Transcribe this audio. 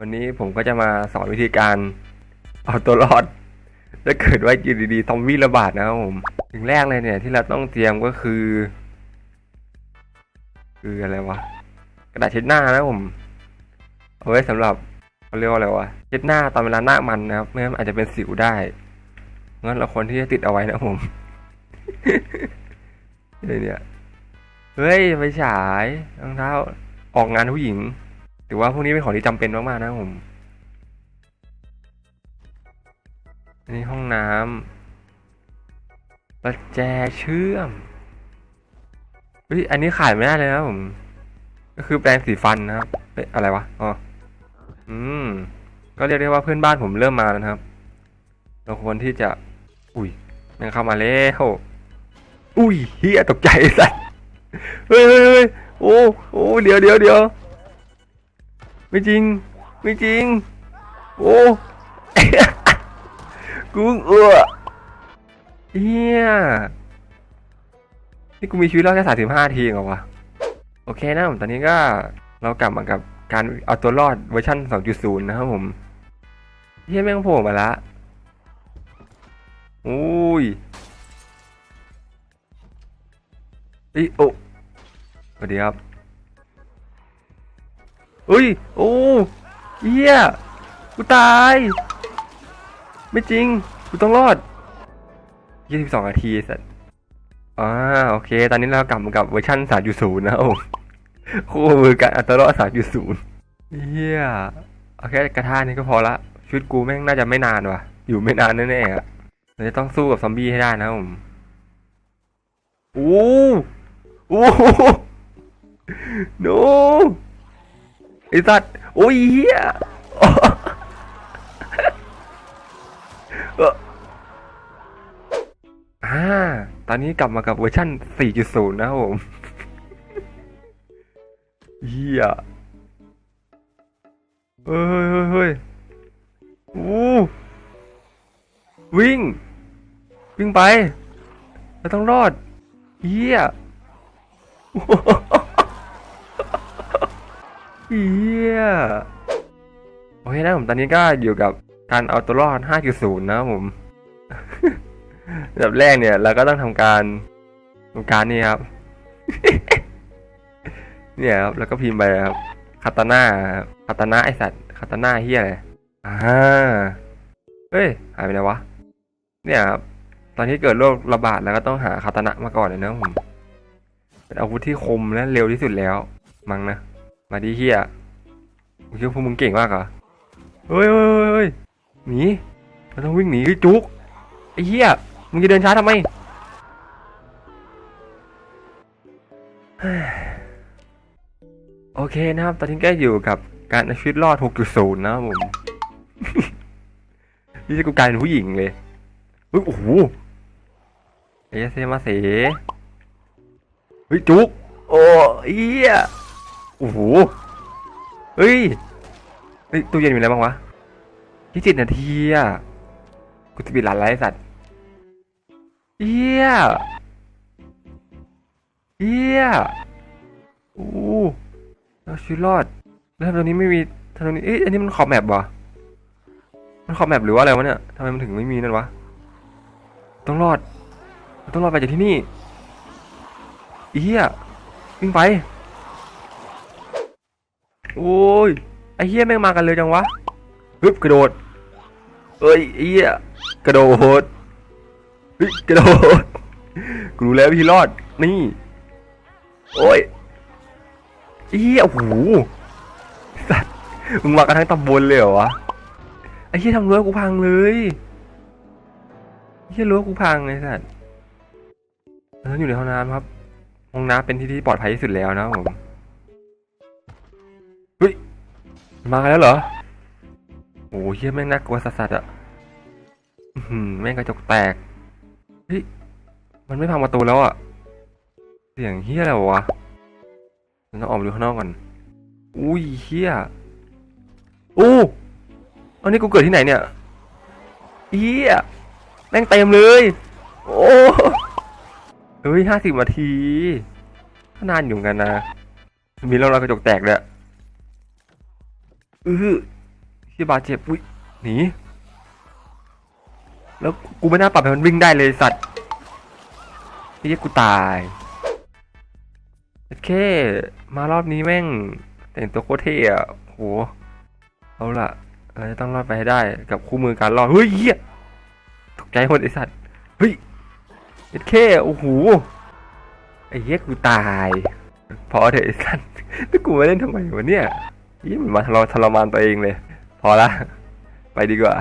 วันนี้ผมก็จะมาสอนวิธีการเอาตัวรอดถ้าเกิดว่าอยู่ดีๆซอมบี้ระบาดนะครับผมสิ่งแรกเลยเนี่ยที่เราต้องเตรียมก็คือ คืออะไรวะกระดาษเช็ดหน้านะผมเอาไว้สำหรับเขาเรียกว่าอะไรวะเช็ดหน้าตอนเวลาหน้ามันนะครับไม่งั้นอาจจะเป็นสิวได้งั้นเราควรที่จะติดเอาไว้นะผมเนี่ยเนี่ยเฮ้ยไฟฉายรองเท้าออกงานผู้หญิง ถือว่าพวกนี้เป็นของที่จำเป็นมากๆนะครับผมอันนี้ห้องน้ำประแจเชื่อมเฮ้ยอันนี้ขายไม่ได้เลยนะครับผม ก็คือแปรงสีฟันนะครับเอ๊ะอะไรวะอ๋ออืม ก็เรียกได้ว่าเพื่อนบ้านผมเริ่มมาแล้วนะครับ เราควรที่จะ อุ้ยมันเข้ามาแล้วอุ้ยเฮียตกใจสัสเฮ้ยเฮ้ยเฮ้ยโอ้โอ้เดี๋ยวเดี๋ยวเดี๋ยว ไม่จริง ไม่จริง โอ้ กูเอือเฮียนี่กูมีชีวิตรอดแค่สามสิบห้าทีเองเหรอวะ โอเคนะผมตอนนี้ก็เรากลับมากับการเอาตัวรอดเวอร์ชัน2.0 นะครับผมเฮียแม่งโผล่มาละอุ้ยอยโอสวัสดีครับ อุ้ย โอ้เฮียกูตาย ไม่จริง กูต้องรอด 22นาทีสัตว์อ่าโอเค ตอนนี้เรากลับมากับเวอร์ชัน3.0 นะครับผมคู่มือกันอัตราสามจุดศูนย์เฮียเอาแค่กระทะนี้ก็พอละชีวิตกูแม่งน่าจะไม่นานว่ะ อยู่ไม่นานแน่ๆอะเราจะต้องสู้กับซอมบี้ให้ได้นะผมโอ้โอ้โน ไอ้สัตว์โอ้ยเฮียเอ่ออ่า ตอนนี้กลับมากับเวอร์ชัน4.0 นะครับผมเฮียเฮ้ยเฮ้ยเฮ้ยอู้วิ่ง วิ่งไปเราต้องรอดเฮีย เฮียโอเคนะผมตอนนี้ก็อยู่กับการเอาตัวรอด 5.0 นะครับผมอับแรกเนี่ยเราก็ต้องทำการทำการนี่ครับ เนี่ยครับ แล้วก็พิมพ์ไปครับคาตาน่าครับคาตาน่าไอสัตว์คาตาน่าเฮียอะไรอ่าเฮ้ย หายไปไหนวะ เนี่ยครับ ตอนที่เกิดโรคระบาดแล้วก็ต้องหาคาตานะมาก่อนเลยนะผม เป็นอาวุธที่คมและเร็วที่สุดแล้ว มั้งนะ มาดีเฮียมึงคิดว่าพวกมึงเก่งมากเหรอเฮ้ยเฮ้ยเฮ้ยเฮ้ยหนีเราต้องวิ่งหนีเฮ้ยจุกไอ้เฮียมึงจะเดินช้าทำไมโอเคนะครับตอนนี้ก็อยู่กับการเอาชีวิตรอด 6.0 นะครับผม นี่จะกูกลายเป็นผู้หญิงเลยเฮ้ยโอ้โหเอเซมาเสเฮ้ยจุกโอ้เอีย โอ้โหเฮ้ยเฮ้ยตู้เย็นมีอะไรบ้างวะที่เจ็ดนาทีอะกูจะปิดร้านไรสัตว์เอียเอียโอ้เราชีวิตรอดแล้วทำไมตรงนี้ไม่มีทำไมตรงนี้เอ๊ะอันนี้มันขอบแมปวะมันขอบแมปหรือว่าอะไรวะเนี่ยทำไมมันถึงไม่มีนั่นวะต้องรอด ต้องรอดไปจากที่นี่อีเหี้ยวิ่งไป โอ้ยไอ้เหี้ยแม่งมากันเลยจังวะฮึบกระโดดเอ้ยไอ้เหี้ยกระโดดเฮ้ยกระโดดกูรู้แล้ววิธีรอดนี่โอ้ยเฮียโอ้โหสัตว์มึงมากันทั้งตำบลเลยเหรอวะไอ้เฮียทำรั้วกูพังเลยไอ้เฮียรั้วกูพังไอ้สัตว์แล้วอยู่ในห้องน้ำครับห้องน้ำเป็นที่ที่ปลอดภัยที่สุดแล้วนะผม มาแล้วเหรอโอ้เฮียแม่งน่ากลัวสัสๆอะแม่งกระจกแตกเฮ้ยมันไม่พังประตูแล้วอะ เสียงเฮียอะไรวะเราออกมาดูข้างนอกก่อนอุ้ยเฮียโอ้อันนี้กูเกิดที่ไหนเนี่ยเฮียแม่งเต็มเลย โอ้เฮ้ยห้าสิบนาทีก็นานอยู่กันนะ มีเร่องรอยกระจกแตกเลย อือที่บาดเจ็บอุ้ยหนีแล้วกูไม่น่าปรับให้มันวิ่งได้เลยสัตว์ไอ้เหี้ยกูตายโอเค มารอบนี้แม่ง แต่งตัวโคตรเท่อะโหเอาล่ะเราจะต้องรอดไปให้ได้กับคู่มือการรอดเฮ้ยเหี้ยตกใจหมดไอ้สัตว์เฮ้ยโอเคโอ้โหไอ้เหี้ยกูตาย พอเถอะไอสัตว์แล้วกูมาเล่นทำไมวะเนี่ย ยี่มันมาทรทรมานตัวเองเลย พอละ ไปดีกว่า